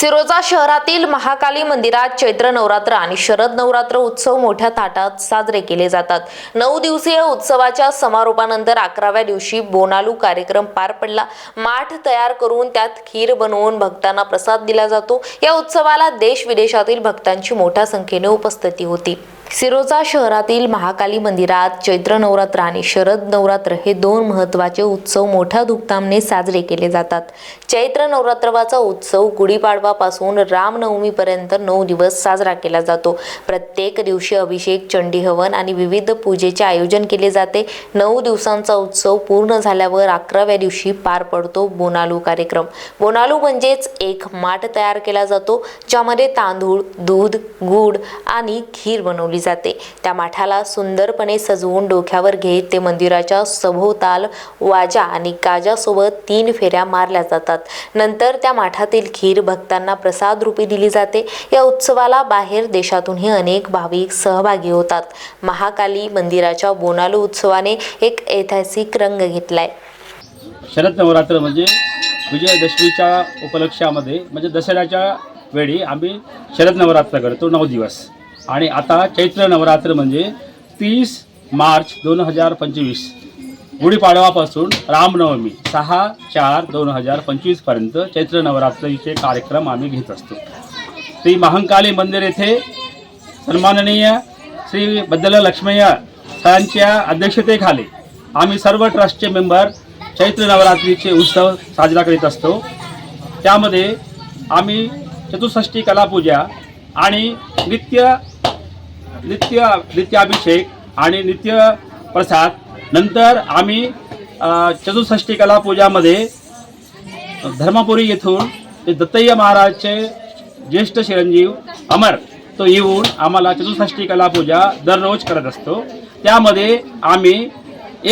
सिरोजा शहरातील महाकाली मंदिरात चैत्र नवरात्र आणि शरद नवरात्र उत्सव मोठ्या थाटात साजरे केले जातात. नऊ दिवसीय उत्सवाच्या समारोपानंतर अकराव्या दिवशी बोनालू कार्यक्रम पार पडला. माठ तयार करून त्यात खीर बनवून भक्तांना प्रसाद दिला जातो. या उत्सवाला देश विदेशातील भक्तांची मोठ्या संख्येने उपस्थिती होती. सिरोजा शहरातील महाकाली मंदिरात चैत्र नवरात्र आणि शरद नवरात्र हे दोन महत्त्वाचे उत्सव मोठ्या धूमधामने साजरे केले जातात. चैत्र नवरात्रवाचा उत्सव गुढीपाडवापासून रामनवमीपर्यंत नऊ दिवस साजरा केला जातो. प्रत्येक दिवशी अभिषेक चंडी हवन आणि विविध पूजेचे आयोजन केले जाते. नऊ दिवसांचा उत्सव पूर्ण झाल्यावर अकराव्या दिवशी पार पडतो बोनालू कार्यक्रम. बोनालू म्हणजेच एक माठ तयार केला जातो ज्यामध्ये तांदूळ दूध गूळ आणि खीर बनवली जाते. त्या माठाला सुंदरपणे सजवून डोक्यावर घेत ते मंदिराच्या सभोवताल वाजा आणि गाजासोबत तीन फेऱ्या मारल्या जातात. नंतर त्या माठातील खीर भक्तांना प्रसाद रूपी दिली जाते. या उत्सवाला बाहेर देशातूनही अनेक भाविक सहभागी होतात. महाकाली मंदिराच्या बोनालू उत्सवाने एक ऐतिहासिक रंग घेतलाय. शरद नवरात्र म्हणजे विजयादशमीच्या उपलक्षामध्ये म्हणजे दसऱ्याच्या वेळी आम्ही शरद नवरात्र करतो नऊ दिवस. आणि आता चैत्र नवरात्र म्हणजे तीस मार्च दोन हजार पंचवीस. गुढीपाडवापासून रामनवमी सहा चार दोन हजार पंचवीसपर्यंत चैत्र नवरात्रीचे कार्यक्रम आम्ही घेत असतो. श्री महांकाली मंदिर येथे सन्माननीय श्री बद्दल लक्ष्मय सरांच्या अध्यक्षतेखाली आम्ही सर्व ट्रस्टचे मेंबर चैत्र नवरात्रीचे उत्सव साजरा करीत असतो. त्यामध्ये आम्ही चतुष्षष्टी कलापूजा आणि नित्य नित्य नित्याभिषेक आणि नित्य प्रसाद. नंतर आम्ही चतुष्षष्टी कला कलापूजामध्ये धर्मपुरी येथून ते दत्तय्य महाराजचे ज्येष्ठ चिरंजीव अमर तो येऊन आम्हाला चतुष्षष्टी कलापूजा दररोज करत असतो. त्यामध्ये आम्ही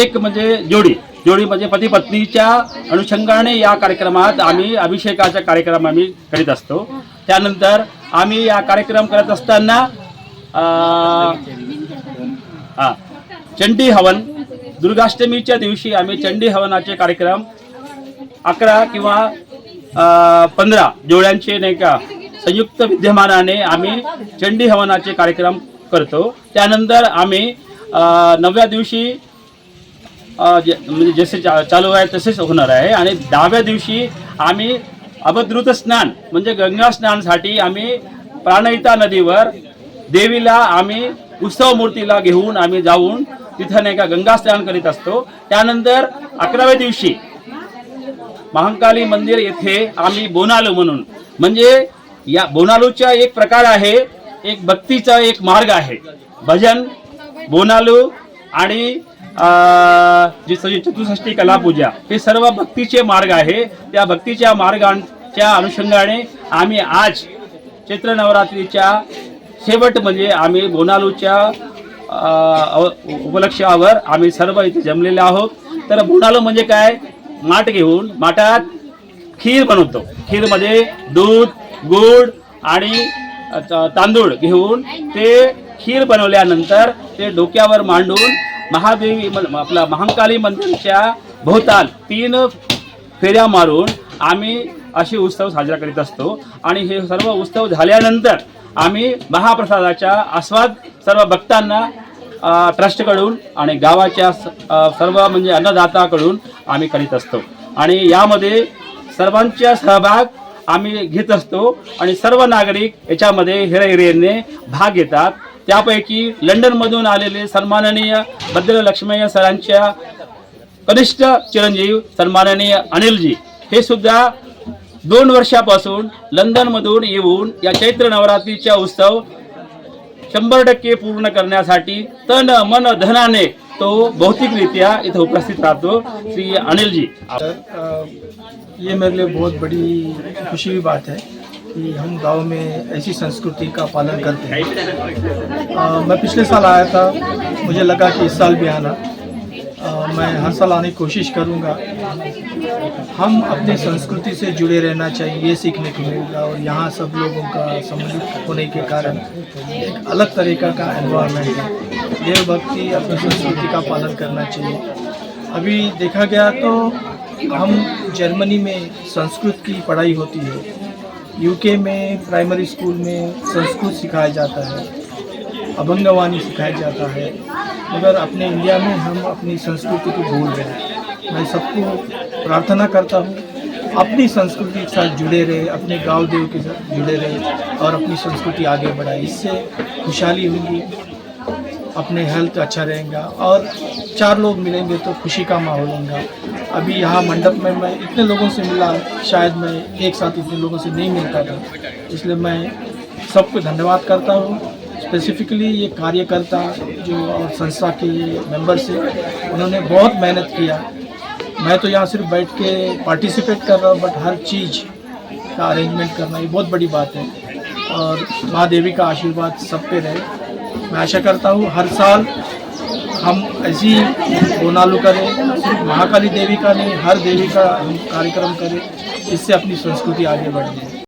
एक म्हणजे जोडी जोडी म्हणजे पती पत्नीच्या अनुषंगाने या कार्यक्रमात आम्ही अभिषेकाचा कार्यक्रम आम्ही करीत असतो. त्यानंतर आम्ही या कार्यक्रम करत असताना हा. चंडी हवन. दुर्गाष्टमीच्या दिवशी आम्ही चंडी हवनाचे कार्यक्रम अकरा किंवा पंधरा जोड्यांचे नाही का संयुक्त विद्यमानाने आम्ही चंडी हवनाचे कार्यक्रम करतो. त्यानंतर आम्ही नवव्या दिवशी म्हणजे जसे चा- चालू आहे तसेच होणार आहे. आणि दहाव्या दिवशी आम्ही अभद्रुत स्नान म्हणजे गंगा स्नानसाठी आम्ही प्राणहिता नदीवर देवीला आम्ही उत्सव मूर्तीला घेऊन आम्ही जाऊन तिथं नाही का गंगा स्नान करीत असतो. त्यानंतर अकराव्या दिवशी महाकाली मंदिर येथे आम्ही बोनालू म्हणून. म्हणजे या बोनालूचा एक प्रकार आहे एक भक्तीचा एक मार्ग आहे. भजन बोनालू आणि जी चतुष्षष्टी कलापूजा हे सर्व भक्तीचे मार्ग आहे. त्या भक्तीच्या मार्गांच्या अनुषंगाने आम्ही आज चैत्र नवरात्रीच्या शेवट म्हणजे आम्ही बोनालूच्या उपलक्ष्यावर उपलक्षावर आम्ही सर्व इथे जमलेले आहोत. तर बोनालू म्हणजे काय? माठ घेऊन माठात खीर बनवतो. खीरमध्ये दूध गूळ आणि तांदूळ घेऊन ते खीर बनवल्यानंतर ते डोक्यावर मांडून महादेवी म- आपला महाकाली मंदिरच्या भोवताल तीन फेऱ्या मारून आम्ही असे उत्सव साजरा करीत असतो. आणि हे सर्व उत्सव झाल्यानंतर आम्ही महाप्रसादाचा आस्वाद सर्व भक्तांना ट्रस्टकडून आणि गावाच्या स- सर्व म्हणजे अन्नदाताकडून आम्ही करीत असतो. आणि यामध्ये सर्वांचा सहभाग आम्ही घेत असतो आणि सर्व नागरिक याच्यामध्ये हिरहिरेने भाग घेतात. त्यापैकी लंडनमधून आलेले सन्माननीय बद्र लक्ष्मय्य सरांच्या कनिष्ठ चिरंजीव सन्माननीय अनिलजी हे सुद्धा दोन वर्षापासून लंडनमधून येऊन या चैत्र नवरात्रीचा उत्सव शंभर टक्के पूर्ण करण्यासाठी तन मन धनाने तो भौतिकरित्या इथं उपस्थित राहतो. श्री अनिलजी. जी ये मेरे लिए बहुत बड़ी खुशी की बात है कि हम गांव में ऐसी संस्कृति का पालन करते हैं। आ, मैं पिछले साल आया था। मुझे लगा कि इस साल भी आना। मैं हर साल आने की कोशिश करूँगा। हम अपनी संस्कृति से जुड़े रहना चाहिए, ये सीखने को मिलेगा और यहाँ सब लोगों का सम्मिलित होने के कारण एक अलग तरीका का एनवायरनमेंट है। देवभक्ति अपनी संस्कृति का पालन करना चाहिए। अभी देखा गया तो हम जर्मनी में संस्कृत की पढ़ाई होती है। यूके में प्राइमरी स्कूल में संस्कृत सिखाया जाता है। अभंगवाणी सिखाया जाता है। मगर अपने इंडिया में हम अपनी संस्कृति को भूल रहे हैं। मैं सबको प्रार्थना करता हूँ, अपनी संस्कृति के साथ जुड़े रहे, अपने गाँव देव के साथ जुड़े रहे और अपनी संस्कृति आगे बढ़ाए। इससे खुशहाली होगी, अपने हेल्थ अच्छा रहेगा और चार लोग मिलेंगे तो खुशी का माहौल होगा। अभी यहाँ मंडप में मैं इतने लोगों से मिला, शायद मैं एक साथ इतने लोगों से नहीं मिलता था, इसलिए मैं सबको धन्यवाद करता हूँ। स्पेसिफिकली ये कार्यकर्ता जो और संस्था के मेंबर्स हैं उन्होंने बहुत मेहनत किया। मैं तो यहाँ सिर्फ बैठ के पार्टिसिपेट कर रहा हूँ बट हर चीज़ का अरेंजमेंट करना ये बहुत बड़ी बात है। और माँ देवी का आशीर्वाद सब पे रहे। मैं आशा करता हूँ हर साल हम ऐसी रोनालू करें सिर्फ महाकाली देवी का नहीं हर देवी का हम कार्यक्रम करें इससे अपनी संस्कृति आगे बढ़े।